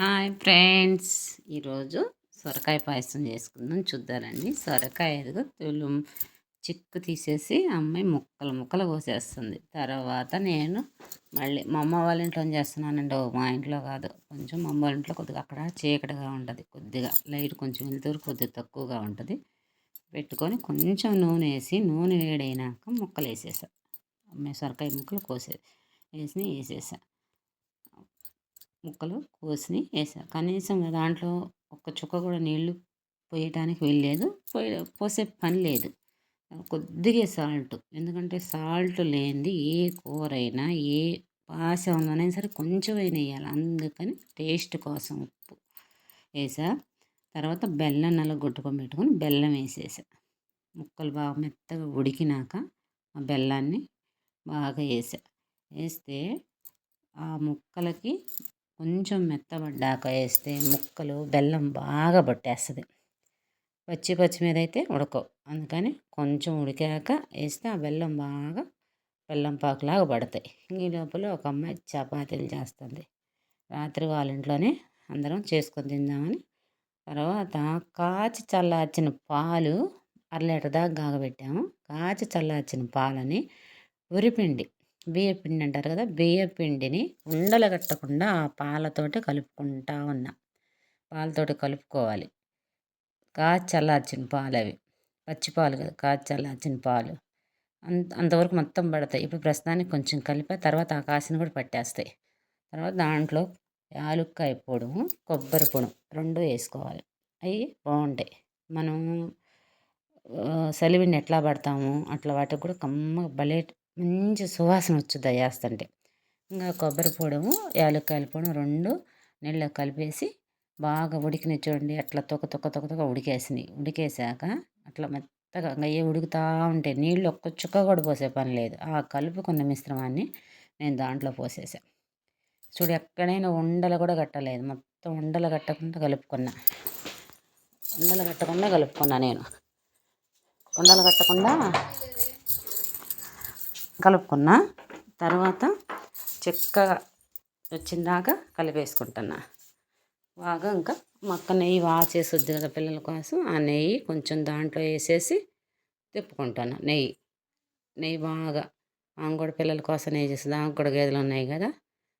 Hi friends. ఈరోజు సొరకాయ పాయసం చేసుకుందాం. చూద్దారండి. సొరకాయ ఎదుగు తులు చిక్కు తీసేసి అమ్మాయి ముక్కలు ముక్కలు కోసేస్తుంది. తర్వాత నేను మళ్ళీ మా అమ్మ వాళ్ళ ఇంట్లో చేస్తున్నానండి మా ఇంట్లో కాదు కొంచెం మా అమ్మ వాళ్ళ ఇంట్లో కొద్దిగా అక్కడ చీకటిగా ఉంటుంది. కొద్దిగా లైట్ కొంచెం వెళ్తూరు కొద్దిగా తక్కువగా ఉంటుంది. పెట్టుకొని కొంచెం నూనె వేసి నూనె వేడైనాక ముక్కలు వేసేసా. అమ్మాయి సొరకాయ ముక్కలు కోసే వేసి వేసేసా. ముక్కలు కోసి వేసా కనీసం దాంట్లో ఒక్క చుక్క కూడా నీళ్ళు పోయటానికి వెళ్ళలేదు పోయి పోసే పని లేదు. కొద్దిగా సాల్ట్ ఎందుకంటే సాల్ట్ లేనిది ఏ కూర అయినా ఏ పాశంలోనైనా సరే కొంచెం వేయాలి అందుకని టేస్ట్ కోసం ఉప్పు వేసా. తర్వాత బెల్లం నల్ల గుట్టుకొని పెట్టుకొని బెల్లం వేసేసా. ముక్కలు బాగా మెత్తగా ఉడికినాక ఆ బెల్లాన్ని బాగా వేసా. వేస్తే ఆ ముక్కలకి కొంచెం మెత్తబడ్డాక వేస్తే ముక్కలు బెల్లం బాగా పట్టేస్తుంది. పచ్చి పచ్చి మీద అయితే ఉడకవు. అందుకని కొంచెం ఉడికాక వేస్తే ఆ బెల్లం బాగా బెల్లం పాకులాగా పడతాయి. ఈ లోపల ఒక అమ్మాయి చపాతీలు చేస్తుంది. రాత్రి వాళ్ళ ఇంట్లోనే అందరం చేసుకొని తిందామని. తర్వాత కాచి చల్లార్చిన పాలు అర లీటర్ దాకా కాగబెట్టాము కాచి చల్లార్చిన పాలని ఉరిపిండి బియ్యపిండి అంటారు కదా బియ్యపిండిని ఉండలు కట్టకుండా ఆ పాలతోటి కలుపుకుంటా ఉన్నా. పాలతోటి కలుపుకోవాలి. కాచల్లార్చిన చల్లార్చిన పాలు అవి పచ్చిపాలు కదా కాచల్లార్చిన చల్లార్చిన పాలు. అంత అంతవరకు మొత్తం పడతాయి. ఇప్పుడు ప్రస్తుతానికి కొంచెం కలిపి తర్వాత ఆ కాసిన కూడా పట్టేస్తాయి. తర్వాత దాంట్లో యాలుక్కాయ పొడు కొబ్బరి పొడి రెండు వేసుకోవాలి. అవి బాగుంటాయి. మనం సలివిని ఎట్లా పడతాము అట్లా వాటికి కూడా కమ్మ భలే మంచి సువాసన వచ్చుద్ది వేస్తుంటే ఇంకా కొబ్బరి పొడము యాలక్కాయల పొడము రెండు నీళ్ళలో కలిపేసి బాగా ఉడికిన చూడండి అట్లా తొక్క తొక్క తొక్క తొక్క ఉడికేసినాయి. ఉడికేసాక అట్లా మెత్తగా అయ్యే ఉడుకుతూ ఉంటాయి నీళ్ళు ఒక్క చుక్క కూడా పోసే పని లేదు. ఆ కలుపుకున్న మిశ్రమాన్ని నేను దాంట్లో పోసేసా. చూడు ఎక్కడైనా ఉండలు కూడా కట్టలేదు. మొత్తం ఉండలు కట్టకుండా కలుపుకున్నా. ఉండలు కట్టకుండా కలుపుకున్నా నేను. ఉండలు కట్టకుండా కలుపుకున్నా. తర్వాత చిక్కగా వచ్చిందాక కలిపేసుకుంటున్నా. బాగా ఇంకా మక్క నెయ్యి వాచేసుద్ది కదా పిల్లల కోసం. ఆ నెయ్యి కొంచెం దాంట్లో వేసేసి తిప్పుకుంటాను నెయ్యి. నెయ్యి బాగా ఆమె కూడా పిల్లల కోసం నెయ్యి చేస్తుంది. ఆమె కూడా గేదెలు ఉన్నాయి కదా.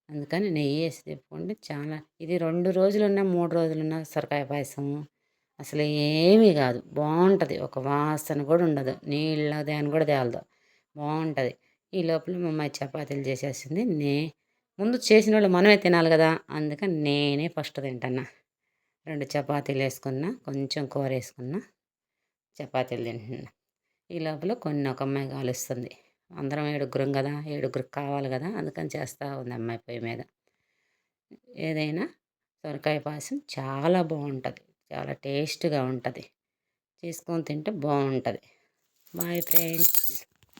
అందుకని నెయ్యి వేసి తిప్పుకుంటే చాలా ఇది రెండు రోజులున్నా మూడు రోజులున్నా సొరకాయ పాయసం అసలు ఏమీ కాదు. బాగుంటుంది. ఒక వాసన కూడా ఉండదు. నీళ్ళ దాని కూడా తేలదు. బాగుంటుంది. ఈ లోపల మా అమ్మాయి చపాతీలు చేసేసింది. నే ముందు చేసిన వాళ్ళు మనమే తినాలి కదా అందుకని నేనే ఫస్ట్ తింటున్నా. రెండు చపాతీలు వేసుకున్నా కొంచెం కూర వేసుకున్నా చపాతీలు తింటున్నా. ఈ లోపల కొన్ని ఒక అమ్మాయి కాలుస్తుంది అందరం ఏడుగురం కదా ఏడుగురికి కావాలి కదా అందుకని చేస్తూ ఉంది అమ్మాయి పొయ్యి మీద. ఏదైనా సొరకాయ పాయసం చాలా బాగుంటుంది. చాలా టేస్ట్గా ఉంటుంది. చేసుకొని తింటే బాగుంటుంది. Bye friends